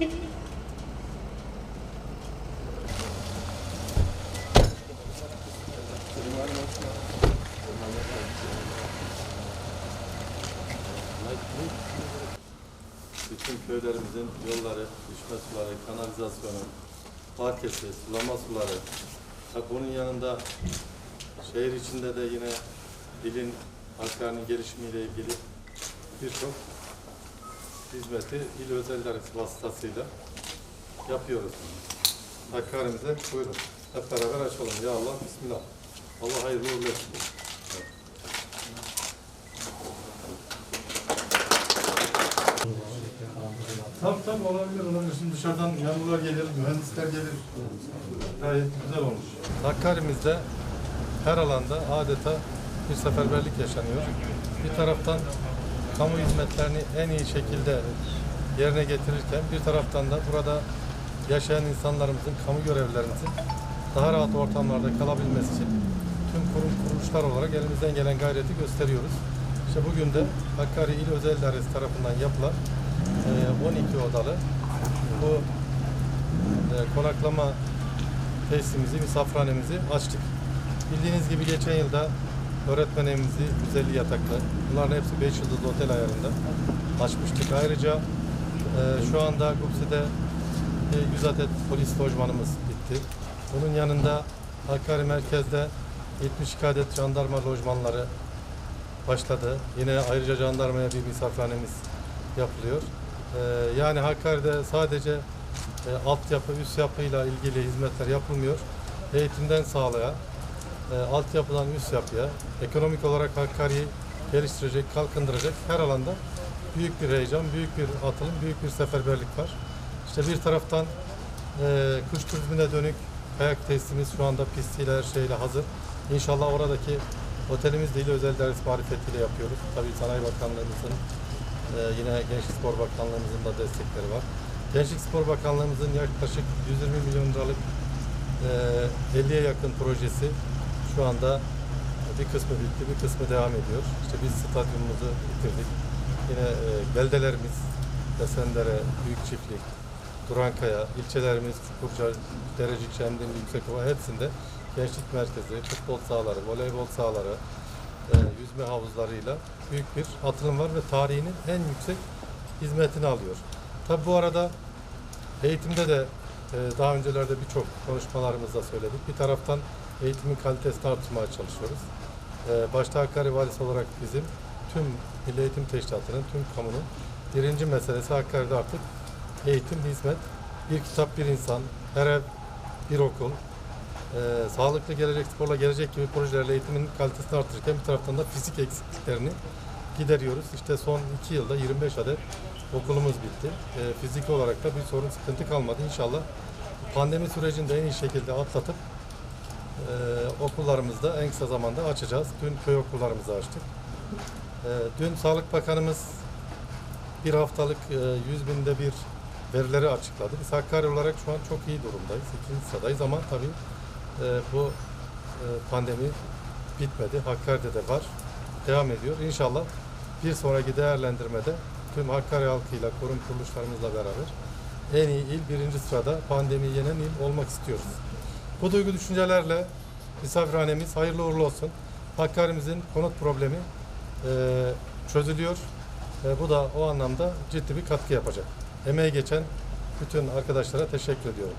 Bütün köylerimizin yolları, içme suları, kanalizasyonu, parkesi, sulama suları. Ha, bunun yanında şehir içinde de yine dilin, Hakkari'nin gelişimiyle ilgili birçok hizmeti il özel idaresi vasıtasıyla yapıyoruz. Hakkari'mize buyurun. Hep beraber açalım. Ya Allah, Bismillah. Allah hayırlı uğurlu etsin. Tabii tabii olabilir, olabilir. Şimdi dışarıdan yanlılar gelir, mühendisler gelir. Gayet güzel olmuş. Hakkari'mizde her alanda adeta bir seferberlik yaşanıyor. Bir taraftan kamu hizmetlerini en iyi şekilde yerine getirirken bir taraftan da burada yaşayan insanlarımızın, kamu görevlilerimizin daha rahat ortamlarda kalabilmesi için tüm kurum kuruluşlar olarak elimizden gelen gayreti gösteriyoruz. İşte bugün de Hakkari İl Özel İdaresi tarafından yapılan e, 12 odalı bu e, konaklama tesisimizi, misafirhanemizi açtık. Bildiğiniz gibi geçen yılda öğretmen evimizi 150 yataklı, bunların hepsi 5 yıldızlı otel ayarında açmıştık. Ayrıca e, şu anda Gupsi'de e, 100 adet polis lojmanımız bitti. Bunun yanında Hakkari merkezde 72 adet jandarma lojmanları başladı. Yine ayrıca jandarmaya bir misafirhanemiz yapılıyor. Ee, yani Hakkari'de sadece e, altyapı, üst yapıyla ilgili hizmetler yapılmıyor. Eğitimden sağlığa, e, altyapıdan üst yapıya, ekonomik olarak Hakkari'yi geliştirecek, kalkındıracak her alanda büyük bir heyecan, büyük bir atılım, büyük bir seferberlik var. İşte bir taraftan e, kuş turizmine dönük kayak tesisimiz şu anda pistiyle her şeyle hazır. İnşallah oradaki otelimiz de il özel ders marifetiyle yapıyoruz. Tabii Sanayi Bakanlığımızın e, yine Gençlik Spor Bakanlığımızın da destekleri var. Gençlik Spor Bakanlığımızın yaklaşık 120 milyon liralık e, 50'ye yakın projesi şu anda bir kısmı bitti, bir kısmı devam ediyor. İşte biz stadyumumuzu bitirdik. Yine e, beldelerimiz, Desendere, Büyük Çiftlik, Durankaya, ilçelerimiz Çukurca, Derecik, Şemdin, Yüksekova hepsinde gençlik merkezi, futbol sahaları, voleybol sahaları, e, yüzme havuzlarıyla büyük bir atılım var ve tarihinin en yüksek hizmetini alıyor. Tabi bu arada eğitimde de daha öncelerde birçok konuşmalarımızda söyledik. Bir taraftan eğitimin kalitesini artırmaya çalışıyoruz. E, başta Hakkari Valisi olarak bizim tüm Milli Eğitim Teşkilatı'nın, tüm kamunun birinci meselesi Hakkari'de artık eğitim, hizmet. Bir kitap, bir insan, her ev, bir okul, e, sağlıklı gelecek, sporla gelecek gibi projelerle eğitimin kalitesini artırırken bir taraftan da fizik eksikliklerini gideriyoruz. İşte son iki yılda 25 adet okulumuz bitti. E, fiziki olarak da bir sorun, sıkıntı kalmadı. İnşallah pandemi sürecini de en iyi şekilde atlatıp e, okullarımızı da en kısa zamanda açacağız. Dün köy okullarımızı açtık. E, dün Sağlık Bakanımız bir haftalık e, 100 binde bir verileri açıkladı. Biz Hakkari olarak şu an çok iyi durumdayız. İkinci sıradayız ama tabii e, bu e, pandemi bitmedi. Hakkari'de de var. Devam ediyor. İnşallah bir sonraki değerlendirmede tüm Hakkari halkıyla, kurum kuruluşlarımızla beraber en iyi il birinci sırada pandemiyi yenen il olmak istiyoruz. Bu duygu düşüncelerle misafirhanemiz hayırlı uğurlu olsun. Hakkari'mizin konut problemi e, çözülüyor. E, bu da o anlamda ciddi bir katkı yapacak. Emeği geçen bütün arkadaşlara teşekkür ediyorum.